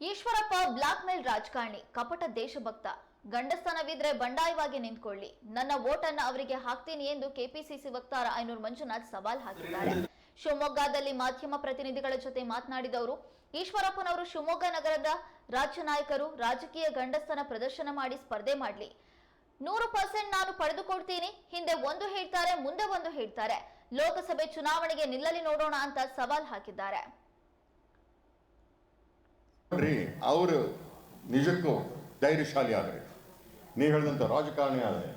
Eshwarappa black mail ರಾಜಕಾರಣಿ, ಕಪಟ ದೇಶಭಕ್ತ. ಗಂಡಸ್ಥಾನವಿದ್ರೆ ಬಂಡಾಯವಾಗಿ ನಿಂತ್ಕೊಳ್ಳಿ. ನನ್ನ ವೋಟನ್ನ ಅವರಿಗೆ ಹಾಕ್ತೀನಿ ಎಂದು ಕೆಪಿಸಿಸಿ ವಕ್ತಾರ ಐನೂರು ಮಂಜುನಾಥ್ ಸವಾಲ್ ಹಾಕಿದ್ದಾರೆ. ಶಿವಮೊಗ್ಗದಲ್ಲಿ ಮಾಧ್ಯಮ ಪ್ರತಿನಿಧಿಗಳ ಜೊತೆ ಮಾತನಾಡಿದವರು, ಈಶ್ವರಪ್ಪನವರು ಶಿವಮೊಗ್ಗ ನಗರದ ರಾಜ್ಯ ನಾಯಕರು, ರಾಜಕೀಯ ಗಂಡಸ್ತನ ಪ್ರದರ್ಶನ ಮಾಡಿ ಸ್ಪರ್ಧೆ ಮಾಡಲಿ. ನೂರು ಪರ್ಸೆಂಟ್ ನಾನು ಪಡೆದುಕೊಡ್ತೀನಿ ಹಿಂದೆ ಒಂದು ಹೇಳ್ತಾರೆ, ಮುಂದೆ ಒಂದು ಹೇಳ್ತಾರೆ. ಲೋಕಸಭೆ ಚುನಾವಣೆಗೆ ನಿಲ್ಲಲಿ ನೋಡೋಣ ಅಂತ ಸವಾಲ್ ಹಾಕಿದ್ದಾರೆ. ಅವರು ನಿಜಕ್ಕೂ ಧೈರ್ಯಶಾಲಿ ಆದರೆ, ನೀವು ಹೇಳಿದಂಥ ರಾಜಕಾರಣಿ ಆದರೆ,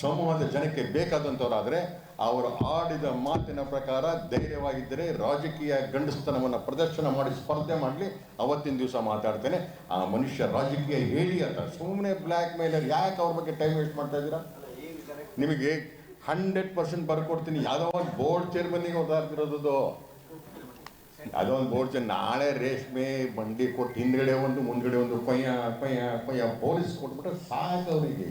ಸಮೂಹದ ಜನಕ್ಕೆ ಬೇಕಾದಂಥವರಾದರೆ ಅವರು ಆಡಿದ ಮಾತಿನ ಪ್ರಕಾರ ಧೈರ್ಯವಾಗಿದ್ದರೆ ರಾಜಕೀಯ ಗಂಡಸ್ತನವನ್ನು ಪ್ರದರ್ಶನ ಮಾಡಿ ಸ್ಪರ್ಧೆ ಮಾಡಲಿ, ಅವತ್ತಿನ ದಿವಸ ಮಾತಾಡ್ತೇನೆ. ಆ ಮನುಷ್ಯ ರಾಜಕೀಯ ಹೇಳಿ ಅಂತ ಸುಮ್ಮನೆ ಬ್ಲ್ಯಾಕ್ ಮೇಲರ್ ಯಾಕೆ ಅವ್ರ ಬಗ್ಗೆ ಟೈಮ್ ವೇಸ್ಟ್ ಮಾಡ್ತಾ ಇದ್ದೀರಾ? ನಿಮಗೆ ಹಂಡ್ರೆಡ್ ಪರ್ಸೆಂಟ್ ಬರ್ಕೊಡ್ತೀನಿ. ಯಾವುದೋ ಒಂದು ಬೋರ್ಡ್ ಚೇರ್ಮನ್ನಿಗೆ ಓದಾಡ್ತಿರೋದು ಅದೋ ಬೋರ್ಚ ಬೋರ್ಡ್ ನಾಳೆ ರೇಷ್ಮೆ ಬಂಡಿ ಕೊಟ್ಟು ಹಿಂದ್ಗಡೆ ಒಂದು ಮುಂದ್ಗಡೆ ಒಂದು ಕೊಯ್ಯ ಕೊಯ್ಯ ಕೊಯ್ಯ ಪೊಲೀಸ್ ಕೊಟ್ಬಿಟ್ರೆ ಸಾಕು ಅವರಿಗೆ.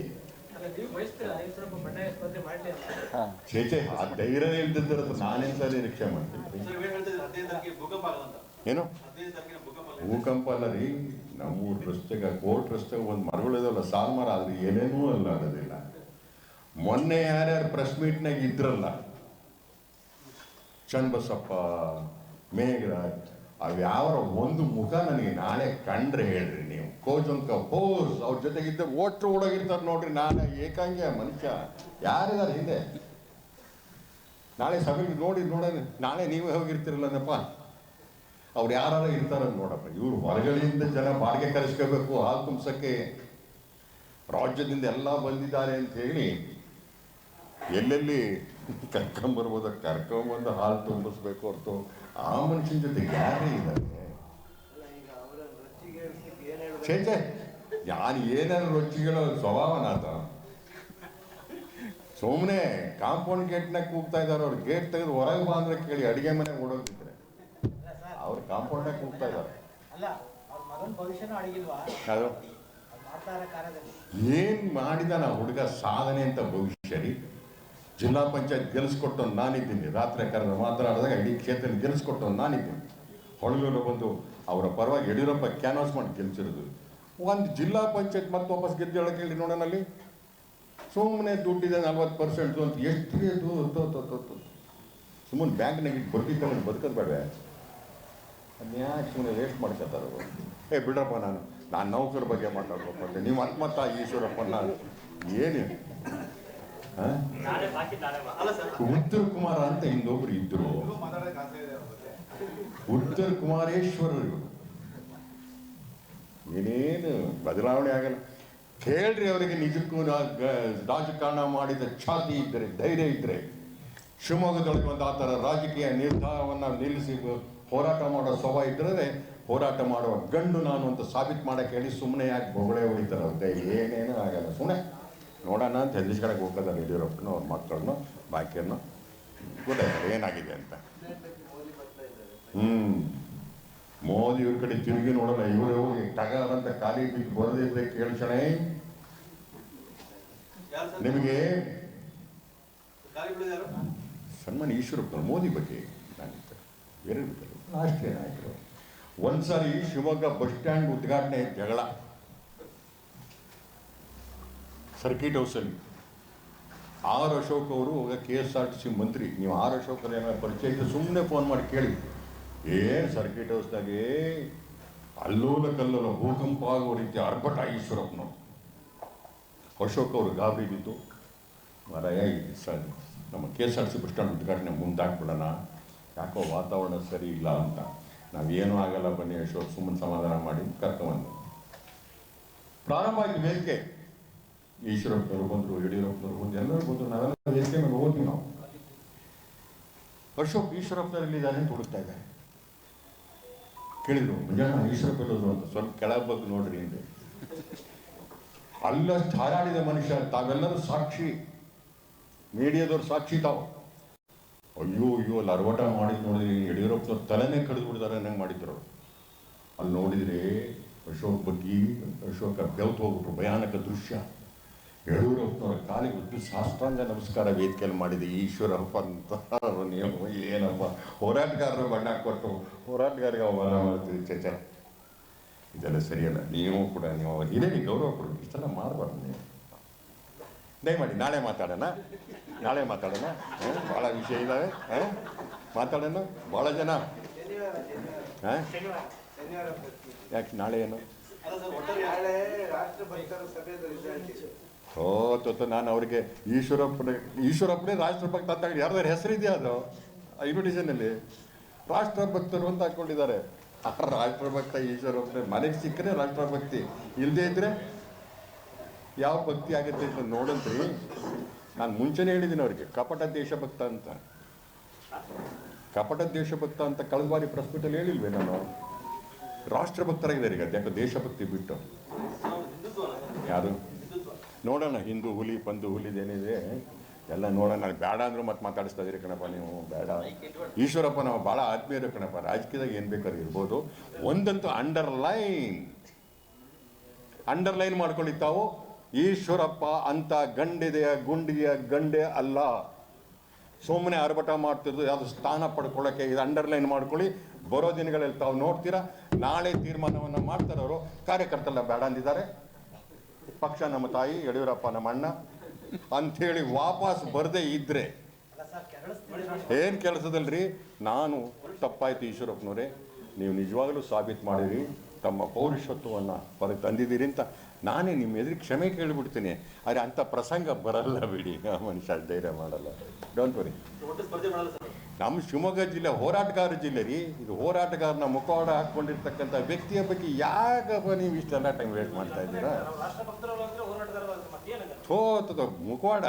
ಚೇಚೆ ಆ ಧೈರ್ಯ ಇಲ್ದಿದ್ದರೆ ನಾನೆಂತ ನಿರೀಕ್ಷೆ ಮಾಡ್ತೀನಿ? ಸರ್ ಏನು? ಭೂಕಂಪ ಅಲ್ಲ ರೀ. ನಮ್ಮೂರ ರಸ್ತೆಗೆ ಕೋರ್ಟ್ ರಸ್ತೆಗೆ ಒಂದು ಮರಗಳಿದಾವಲ್ಲ ಸಾಲ್ ಮರ ಆದ್ರೆ ಏನೇನೂ ಅಲ್ಲ ಆಗೋದಿಲ್ಲ ಮೊನ್ನೆ ಯಾರ್ಯಾರು ಪ್ರೆಸ್ ಮೀಟ್ನಾಗ ಇದ್ರಲ್ಲ ಚನ್ನಬಸಪ್ಪ ಮೇಘರಾಜ್, ಅವ್ಯಾವರ ಒಂದು ಮುಖ ನನಗೆ ನಾಳೆ ಕಂಡ್ರೆ ಹೇಳ್ರಿ ನೀವು. ಕೋಜಂಕ ಪೋಸ್ ಅವ್ರ ಜೊತೆಗಿದ್ದ ಓಟ್ರು ಓಡೋಗಿರ್ತಾರೆ ನೋಡ್ರಿ ನಾನು ಏಕಾಂಗಿಯ ಮನುಷ್ಯ. ಯಾರಿದ್ದಾರೆ ಹಿಂದೆ? ನಾಳೆ ಸಭೆಗೆ ನೋಡಿ ನೋಡೋಣ, ನಾಳೆ ನೀವೇ ಹೋಗಿರ್ತಿರಲ್ಲಪ್ಪ ಅವ್ರು ಯಾರಾರ ಇರ್ತಾರ ನೋಡಪ್ಪ, ಇವ್ರು ಹೊರಗಡೆಯಿಂದ ಜನ ಬಾಡಿಗೆ ಕರೆಸ್ಕೋಬೇಕು, ಹಾಲು ತುಂಬಿಸಕ್ಕೆ. ರಾಜ್ಯದಿಂದ ಎಲ್ಲ ಬಂದಿದ್ದಾರೆ ಅಂತ ಹೇಳಿ ಎಲ್ಲೆಲ್ಲಿ ಕರ್ಕೊಂಬರ್ಬೋದು, ಕರ್ಕೊಂಬಂದು ಹಾಲು ತುಂಬಿಸ್ಬೇಕು ಹೊರತು. ಆ ಮನುಷ್ಯನ ಜೊತೆ ಯಾರೇ ಏನ್ ಹೇಳುದು ಚೇಚೆ ಯಾರು ಏನಾದ್ರು ರೊಚ್ಚಿಗಳೋ ಸ್ವಭಾವನಾಥ ಸುಮ್ಮನೆ ಕಾಂಪೌಂಡ್ ಗೇಟ್ನಾಗ ಕೂಗ್ತಾ ಇದ್ದಾರೆ ಅವ್ರು. ಗೇಟ್ ತೆಗೆದು ಹೊರಗೆ ಬಾ ಅಂದ್ರೆ ಕೇಳಿ ಅಡುಗೆ ಮನೆ ಓಡೋಗಿದ್ರೆ ಅವ್ರು ಕಾಂಪೌಂಡ್ನಾಗ ಕೂಗ್ತಾ ಇದ್ದಾರೆ. ಏನ್ ಮಾಡಿದ ನಾ ಹುಡುಗ ಸಾಧನೆ ಅಂತ ಭವಿಷ್ಯ ರೀ? ಜಿಲ್ಲಾ ಪಂಚಾಯತ್ ಗೆಲ್ಲಿಸ್ಕೊಟ್ಟವ್ನು ನಾನಿದ್ದೀನಿ. ರಾತ್ರಿ ಕರೆದು ಮಾತನಾಡಿದಾಗ ಇಡೀ ಕ್ಷೇತ್ರ ಗೆಲ್ಲಿಸ್ಕೊಟ್ಟವ್ನು ನಾನಿದ್ದೀನಿ. ಹೊಳಲೂರು ಬಂದು ಅವರ ಪರವಾಗಿ ಯಡಿಯೂರಪ್ಪ ಕ್ಯಾನ್ವಾಸ್ ಮಾಡಿ ಗೆಲ್ಸಿರೋದು. ಒಂದು ಜಿಲ್ಲಾ ಪಂಚಾಯತ್ ಮತ್ತೆ ವಾಪಸ್ ಗೆದ್ದು ಹೇಳಕ್ಕೆ ಹೇಳಿ ನೋಡೋಣ ಅಲ್ಲಿ. ಸುಮ್ಮನೆ ದುಡ್ಡಿದೆ ನಲ್ವತ್ತು ಪರ್ಸೆಂಟ್ ಅಂತ ಎಷ್ಟು ಸುಮ್ಮನೆ ಬ್ಯಾಂಕ್ನಾಗ ಇಟ್ಟು ಬರ್ದಿ ತಗೊಂಡು ಬದುಕೋದು ಬೇಡವೆ ಅದ್ಯಾಕೆ ಸುಮ್ಮನೆ ವೇಸ್ಟ್ ಮಾಡ್ಕೊತಾರೆ. ಏ, ಬಿಡ್ರಪ್ಪ ನಾನು. ನಾನು ನೌಕರ ಬಗ್ಗೆ ಮಾತಾಡ್ಬೇಕು ಅಂತ ನೀವು ಆತ್ಮತ್ತ ಈಶ್ವರಪ್ಪ ನಾನು ಏನು ಉತ್ತರ ಕುಮಾರ ಅಂತ ಇನ್ನೊಬ್ರು ಇದ್ರು. ಉತ್ತರ್ ಕುಮಾರೇಶ್ವರರು. ಏನೇನು ಬದಲಾವಣೆ ಆಗಲ್ಲ. ಕೇಳ್ರಿ ಅವರಿಗೆ ನಿಜಕ್ಕೂ ರಾಜಕಾರಣ ಮಾಡಿದ ಛಾತಿ ಇದ್ರೆ, ಧೈರ್ಯ ಇದ್ರೆ, ಶಿವಮೊಗ್ಗದೊಳಗೆ ಒಂದು ಆ ಥರ ರಾಜಕೀಯ ನಿರ್ಧಾರವನ್ನು ನಿಲ್ಲಿಸಿ ಹೋರಾಟ ಮಾಡೋ ಸ್ವಭಾವ ಇದ್ದರೆ ಹೋರಾಟ ಮಾಡುವ ಗಂಡು ನಾನು ಅಂತ ಸಾಬೀತು ಮಾಡಕ್ಕೆ ಹೇಳಿ ಸುಮ್ಮನೆ ಯಾಕೆ ಬೊಗಳೆ ಹೊಡಿತಾರೆ ಅವ್ರಿಗೆ ಏನೇನು ಆಗಲ್ಲ. ಸುಮ್ಮನೆ ನೋಡೋಣ ಅಂತ ಹೆದರಿಸ್ಕೊಳಕ್ಕೆ ಹೋಗ್ತಾರೆ ಯಡಿಯೂರಪ್ಪನೂ ಅವ್ರ ಮಕ್ಕಳನ್ನು ಬಾಕಿಯನ್ನು ಗೊತ್ತಾಯ್ತಾರೆ ಏನಾಗಿದೆ ಅಂತ. ಹ್ಞೂ ಮೋದಿ ಇವ್ರ ಕಡೆ ತಿರುಗಿ ನೋಡಲ್ಲ ಇವರು ಹೋಗಿ ಟಗರ್ ಅಂತ ಖಾಲಿ ಬಿಟ್ಟು ಬರದಿದ್ರೆ ಕೇಳ್ಸಣೆ ನಿಮಗೆ ಸನ್ಮಾನ ಈಶ್ವರಪ್ಪ ಮೋದಿ ಬಗ್ಗೆ ನಾನಿದ್ದೆ ಬೇರೆ ರಾಷ್ಟ್ರೀಯ ನಾಯಕರು. ಒಂದ್ಸಾರಿ ಶಿವಮೊಗ್ಗ ಬಸ್ ಸ್ಟ್ಯಾಂಡ್ ಉದ್ಘಾಟನೆ ಜಗಳ. ಸರ್ಕಿಟ್ ಹೌಸಲ್ಲಿ. ಆರ್ ಅಶೋಕ್ ಅವರು K S R T C ಮಂತ್ರಿ. ನೀವು ಆರ್ ಅಶೋಕ್ ಅವ್ರ ಏನಾದ್ರು ಪರಿಚಯ ಇದ್ದರೆ ಸುಮ್ಮನೆ ಫೋನ್ ಮಾಡಿ ಕೇಳಿ. ಏನು ಸರ್ಕಿಟ್ ಹೌಸ್ದಾಗೆ? ಅಲ್ಲೋಲ ಕಲ್ಲೋಲ ಭೂಕಂಪ ಆಗೋ ರೀತಿ ಅರ್ಭಟ ಈಶ್ವರಪ್ಪನವರು. ಅಶೋಕ್ ಅವರು ಗಾಬರಿ ಬಿದ್ದು, ಮಾರಾಯ ಸರ್ ನಮ್ಮ K S R C bus stand ಉದ್ಘಾಟನೆ ಮುಂದಾಕ್ಬಿಡೋಣ ಯಾಕೋ ವಾತಾವರಣ ಸರಿ ಇಲ್ಲ ಅಂತ. ನಾವೇನೂ ಆಗಲ್ಲ, ಬನ್ನಿ ಅಶೋಕ್, ಸುಮ್ಮನೆ ಸಮಾಧಾನ ಮಾಡಿ ಕರ್ಕೊಂಡು ಪ್ರಾರಂಭ ಆಯ್ತು ವೇದಿಕೆ ಈಶ್ವರಪ್ಪನವರು ಬಂದರು, ಯಡಿಯೂರಪ್ಪನವರು ಬಂದು ಎಲ್ಲರೂ ಬಂದರು. ನಾವೆಲ್ಲ ವೇದಿಕೆ ಮೇಲೆ ಹೋದ್ವಿ ನಾವು. ಅಶೋಕ್ ಈಶ್ವರಪ್ಪನವ್ರು ಇಲ್ಲಿದ್ದಾರೆ ಅಂತ ಹುಡುಕ್ತಾ ಇದ್ದಾರೆ. ಕೇಳಿದ್ರು ಮುಂಜಾನೆ ಈಶ್ವರಪ್ಪ ಎಲ್ಲೋದ್ರು ಅಂತ ಸ್ವಲ್ಪ ಕೆಳಗೆ ನೋಡ್ರಿ ಹಿಂದೆ ಅಲ್ಲಷ್ಟು ಹಾರಾಡಿದ ಮನುಷ್ಯ, ತಾವೆಲ್ಲರೂ ಸಾಕ್ಷಿ. ಮೀಡಿಯಾದವ್ರು ಸಾಕ್ಷಿ ತಾವು. ಅಯ್ಯೋ ಅಯ್ಯೋ, ಅಲ್ಲಿ ಅರವಟ ಮಾಡಿದ್ ನೋಡಿದ್ರಿ ಯಡಿಯೂರಪ್ಪನವ್ರು ತಲೆನೇ ಕಡಿದು ಬಿಡ್ತಾರೆ ಅನ್ನಂಗೆ ಮಾಡಿದ್ರು ಅವ್ರು. ಅಲ್ಲಿ ನೋಡಿದ್ರೆ ಅಶೋಕ್ ಬಗ್ಗೆ, ಅಶೋಕ ಬೆವ್ತು ಹೋಗ್ಬಿಟ್ರು, ಭಯಾನಕ ದೃಶ್ಯ. ಯಡಿಯೂರಪ್ಪನವರ ಕಾಲಿಗೆ ಬಿದ್ದು ಸಾಷ್ಟಾಂಗ ನಮಸ್ಕಾರ ವೇದಿಕೆಯಲ್ಲಿ ಮಾಡಿದೆ ಈಶ್ವರಪ್ಪ ಅಂತ ನೀವು ಏನಪ್ಪ ಹೋರಾಟಗಾರರು ಬಣ್ಣ ಕೊಟ್ಟು ಹೋರಾಟಗಾರಿಗೆ ಅವಮಾನ ಮಾಡ್ತೀವಿ ಚೇಚೆ. ಇದೆಲ್ಲ ಸರಿಯಲ್ಲ ನೀವು ಕೂಡ ನೀವು ಹಿರಿಯರಿಗೆ ಗೌರವ ಕೊಡಿ ಇಷ್ಟೆಲ್ಲ ಮಾಡಬಾರ್ದು ನೀವು. ದಯಮಾಡಿ ನಾಳೆ ಮಾತಾಡೋಣ ನಾಳೆ ಮಾತಾಡೋಣ ಹ್ಞೂ ಭಾಳ ವಿಷಯ ಇದ್ದಾವೆ ಹಾಂ ಮಾತಾಡೋಣ ಭಾಳ ಜನ. ಹಾಂ? ಯಾಕೆ ನಾಳೆ ಏನು? ಓ, ತೊತ್ತು, ನಾನು ಅವರಿಗೆ ಈಶ್ವರಪ್ಪನೇ ಈಶ್ವರಪ್ಪನೇ ರಾಷ್ಟ್ರಭಕ್ತ ಅಂತ ಯಾರ್ದಾರು ಹೆಸರಿದೆಯಾ ಅದು? ಇನ್ವಿಟೇಷನಲ್ಲಿ ರಾಷ್ಟ್ರಭಕ್ತರು ಅಂತ ಹಾಕ್ಕೊಂಡಿದ್ದಾರೆ ಆ ರಾಷ್ಟ್ರಭಕ್ತ ಈಶ್ವರಪ್ಪನೇ, ಮನೆಗೆ ಸಿಕ್ಕರೆ ರಾಷ್ಟ್ರಭಕ್ತಿ. ಇಲ್ಲದೇ ಇದ್ರೆ ಯಾವ ಭಕ್ತಿ ಆಗುತ್ತೆ ಅಂತ ನೋಡಂತ್ರಿ. ನಾನು ಮುಂಚೆನೇ ಹೇಳಿದ್ದೀನಿ ಅವ್ರಿಗೆ, ಕಪಟ ದೇಶಭಕ್ತ ಅಂತ. ಕಪಟ ದೇಶಭಕ್ತ ಅಂತ ಕಳೆದ ಬಾರಿ ಪ್ರಸ್ತುತಲ್ಲಿ ಹೇಳಿಲ್ವೇ ನಾನು? ರಾಷ್ಟ್ರಭಕ್ತರಾಗಿದ್ದಾರೆ ಈಗ ದೇಶಭಕ್ತಿ ಬಿಟ್ಟು. ಯಾರು? ನೋಡೋಣ, ಹಿಂದೂ ಹುಲಿ, ಪಂದು ಹುಲಿದೇನಿದೆ ಎಲ್ಲ ನೋಡೋಣ. ಬೇಡ ಅಂದ್ರೂ ಮತ್ತೆ ಮಾತಾಡಿಸ್ತಾ ಇದ್ದೀರಿ ಕಣಪ್ಪ ನೀವು, ಬೇಡ. ಈಶ್ವರಪ್ಪ, ನಾವು ಭಾಳ ಆತ್ಮೀಯರು ಕಣಪ್ಪ. ರಾಜಕೀಯದಾಗ ಏನು ಬೇಕಾದ್ರೂ ಇರ್ಬೋದು. ಒಂದಂತೂ ಅಂಡರ್ಲೈನ್ ಅಂಡರ್ಲೈನ್ ಮಾಡ್ಕೊಳ್ಳಿ ತಾವು. ಈಶ್ವರಪ್ಪ ಅಂತ ಗಂಡಿದೆಯ ಗುಂಡಿಯ ಗಂಡೆ ಅಲ್ಲ. ಸುಮ್ಮನೆ ಆರ್ಭಟ ಮಾಡ್ತಿದ್ದು ಯಾವುದು ಸ್ಥಾನ ಪಡ್ಕೊಳ್ಳೋಕ್ಕೆ ಇದು ಅಂಡರ್ಲೈನ್ ಮಾಡ್ಕೊಳ್ಳಿ. ಬರೋ ದಿನಗಳಲ್ಲಿ ತಾವು ನೋಡ್ತೀರಾ? ನಾಳೆ ತೀರ್ಮಾನವನ್ನು ಮಾಡ್ತಾರೋ ಅವರು ಕಾರ್ಯಕರ್ತರೆಲ್ಲ ಬೇಡ ಅಂದಿದ್ದಾರೆ. ಪಕ್ಷ ನಮ್ಮ ತಾಯಿ, ಯಡಿಯೂರಪ್ಪ ನಮ್ಮ ಅಣ್ಣ, ಅಂಥೇಳಿ ವಾಪಸ್ ಬರದೇ ಇದ್ರೆ ಏನು ಕೆಲಸದಲ್ರಿ? ನಾನು ತಪ್ಪಾಯ್ತು ಈಶ್ವರಪ್ಪನವರೇ, ನೀವು ನಿಜವಾಗಲೂ ಸಾಬೀತು ಮಾಡಿರಿ, ತಮ್ಮ ಪೌರುಷತ್ವವನ್ನು ಹೊರಗೆ ತಂದಿದ್ದೀರಿ ಅಂತ ನಾನೇ ನಿಮ್ಮ ಎದುರು ಕ್ಷಮೆ ಕೇಳಿಬಿಡ್ತೀನಿ. ಆದರೆ ಅಂಥ ಪ್ರಸಂಗ ಬರಲ್ಲ ಬಿಡಿ ಮನುಷ್ಯ ಧೈರ್ಯ ಮಾಡಲ್ಲ. ಡೋಂಟ್ ವರಿ ನಮ್ಮ ಶಿವಮೊಗ್ಗ ಜಿಲ್ಲೆ ಹೋರಾಟಗಾರ ಜಿಲ್ಲೆ ರೀ. ಇದು ಹೋರಾಟಗಾರನ ಮುಖವಾಡ ಹಾಕ್ಕೊಂಡಿರ್ತಕ್ಕಂಥ ವ್ಯಕ್ತಿಯ ಬಗ್ಗೆ ಯಾಕಪ್ಪ ನೀವು ಇಷ್ಟೆಲ್ಲ ಟೈಮ್ ವೇಟ್ ಮಾಡ್ತಾ ಇದ್ದೀರಾ? ರಾಷ್ಟ್ರಭಕ್ತರು ಅಂದ್ರೆ ಹೋರಾಟಗಾರರು ಅಂತ ಮತ್ತೇನಂಗ ಥೋ ತದ ಮುಖವಾಡ.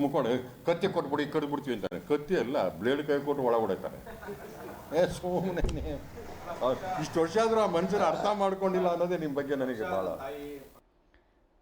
ಮುಖವಾಡ, ಕತ್ತಿ ಕೊಟ್ಬಿಡಿ ಕಡ್ದು ಬಿಡ್ತೀವಿ ಅಂತಾರೆ. ಕತ್ತಿ ಅಲ್ಲ, ಬ್ಲೇಡ್ ಕೈ ಕೊಟ್ಟು ಒಳ ಏ ಸುಮ್ಮನೆ ಇಷ್ಟು ವರ್ಷ ಆದರೂ ಆ ಮನುಷ್ಯರು ಅರ್ಥ ಮಾಡ್ಕೊಂಡಿಲ್ಲ ಅನ್ನೋದೇ ನಿಮ್ಮ ಬಗ್ಗೆ ನನಗೆ ಭಾಳ